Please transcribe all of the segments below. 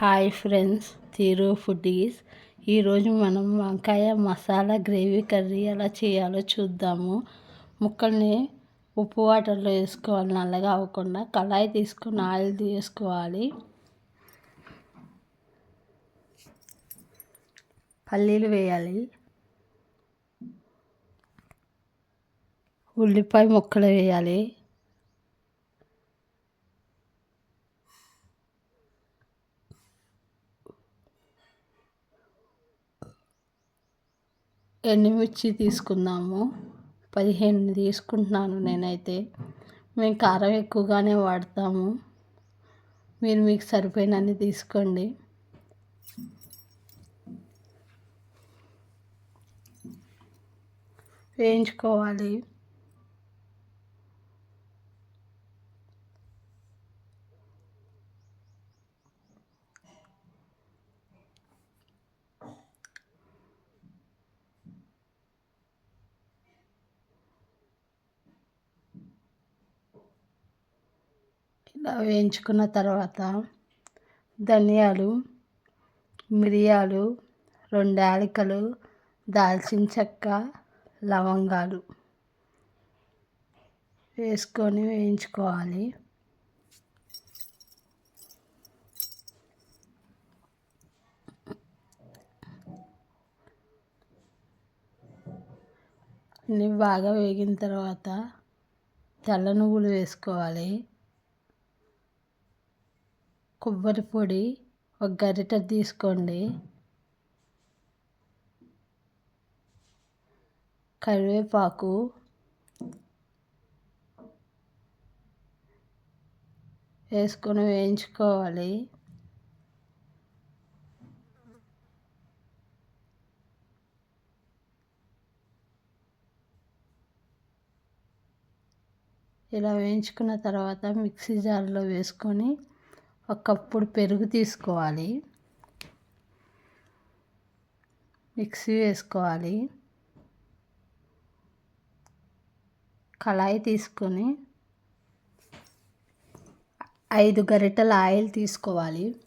Hi friends తీరు foodies. ఈరోజు మనం వంకాయ మసాలా గ్రేవీ కర్రీ ఎలా చేయాలో చూద్దాము. ముక్కల్ని ఉప్పు వాటర్లో వేసుకోవాలి నల్లగా అవ్వకుండా కళాయి తీసుకుని ఆయిల్ తీసుకోవాలి పల్లీలు వేయాలి. ఉల్లిపాయ ముక్కలు వేయాలి. ఎండుమిర్చి తీసుకుందాము. పదిహేను తీసుకుంటున్నాను నేనైతే. మేము కారం ఎక్కువగానే వాడతాము. మీరు మీకు సరిపోయినన్ని తీసుకోండి. వేయించుకోవాలి. ఇలా వేయించుకున్న తర్వాత ధనియాలు మిరియాలు రెండు యాలకులు దాల్చిన చెక్క లవంగాలు వేసుకొని వేయించుకోవాలి. ఇవి బాగా వేగిన తర్వాత తెల్ల నువ్వులు వేసుకోవాలి. కొబ్బరి పొడి ఒక గరిటె తీసుకోండి. కరివేపాకు వేసుకొని వేయించుకోవాలి. ఇలా వేయించుకున్న తర్వాత మిక్సీ జార్లో వేసుకొని ఒక కప్పుడు పెరుగు తీసుకోవాలి. మిక్సీ వేసుకోవాలి. కళాయి తీసుకొని ఐదు గరిటెల ఆయిల్ తీసుకోవాలి.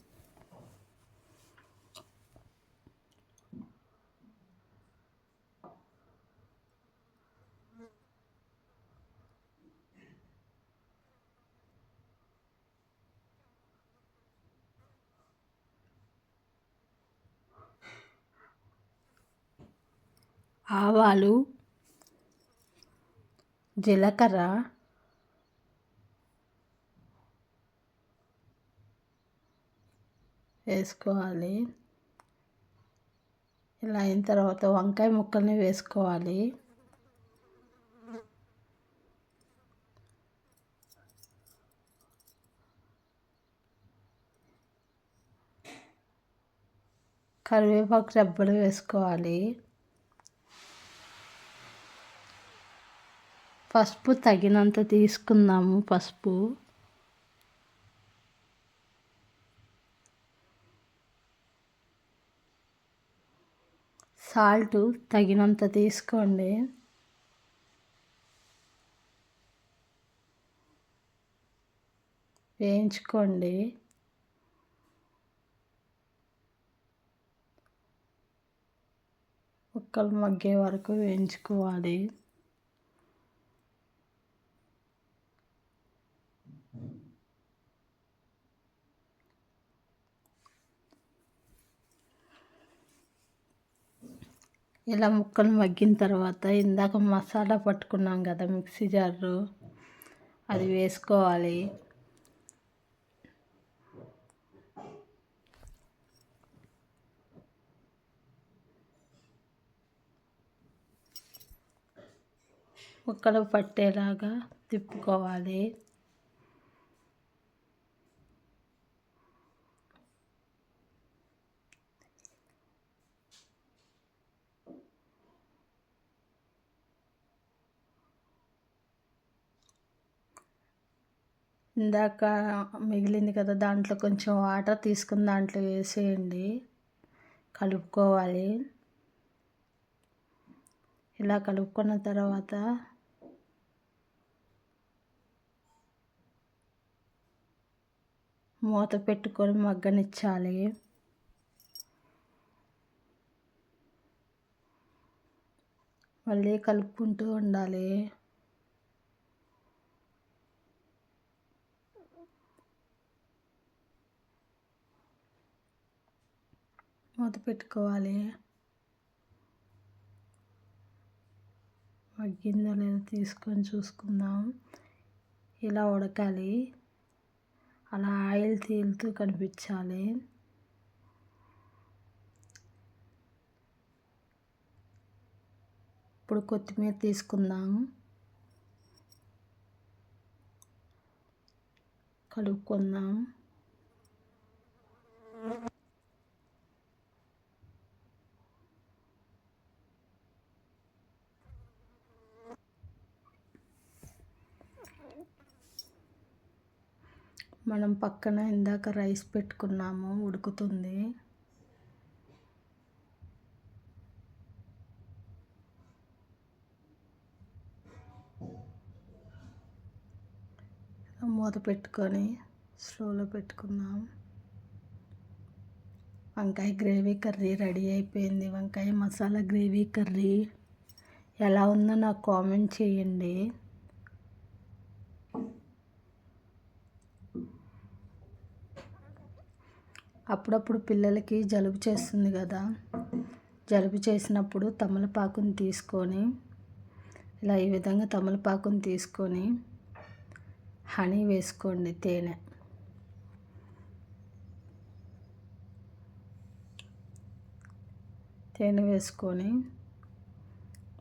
ఆవాలు జీలకర్ర వేసుకోవాలి. ఇలా అయిన తర్వాత వంకాయ ముక్కల్ని వేసుకోవాలి. కరివేపాకు రెబ్బలు వేసుకోవాలి. పసుపు తగినంత తీసుకుందాము పసుపు. సాల్ట్ తగినంత తీసుకోండి. వేయించుకోండి. ముక్కలు మగ్గే వరకు వేయించుకోవాలి. ఇలా ముక్కలు మగ్గిన తర్వాత ఇందాక మసాలా పట్టుకున్నాం కదా మిక్సీ జారు అది వేసుకోవాలి. ముక్కలు పట్టేలాగా తిప్పుకోవాలి. ఇందాక మిగిలింది కదా దాంట్లో కొంచెం వాటర్ తీసుకుని దాంట్లో వేసేయండి. కలుపుకోవాలి. ఇలా కలుపుకున్న తర్వాత మూత పెట్టుకొని మగ్గనిచ్చాలి. మళ్ళీ కలుపుకుంటూ ఉండాలి. మూత పెట్టుకోవాలి మగ్గిందో లేదో తీసుకొని చూసుకుందాం. ఇలా ఉడకాలి. అలా ఆయిల్ తేలుతూ కనిపించాలి. ఇప్పుడు కొత్తిమీర తీసుకుందాం. కలుపుకుందాం మనం పక్కన ఇందాక రైస్ పెట్టుకున్నాము ఉడుకుతుంది. మూత పెట్టుకొని స్లోలో పెట్టుకున్నాం వంకాయ గ్రేవీ కర్రీ రెడీ అయిపోయింది. వంకాయ మసాలా గ్రేవీ కర్రీ ఎలా ఉందో నాకు కామెంట్ చేయండి. అప్పుడప్పుడు పిల్లలకి జలుబు చేస్తుంది కదా. జలుబు చేసినప్పుడు తమలపాకుని తీసుకొని ఇలా ఈ విధంగా తమలపాకుని తీసుకొని హనీ వేసుకోండి తేనె. తేనె వేసుకొని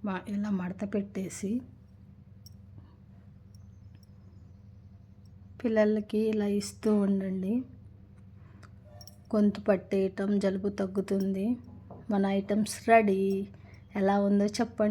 మా ఇలా మడత పెట్టేసి పిల్లలకి ఇలా ఇస్తూ ఉండండి. గొంతు పట్టేయటం జలుబు తగ్గుతుంది. మన ఐటమ్స్ రెడీ. ఎలా ఉందో చెప్పండి.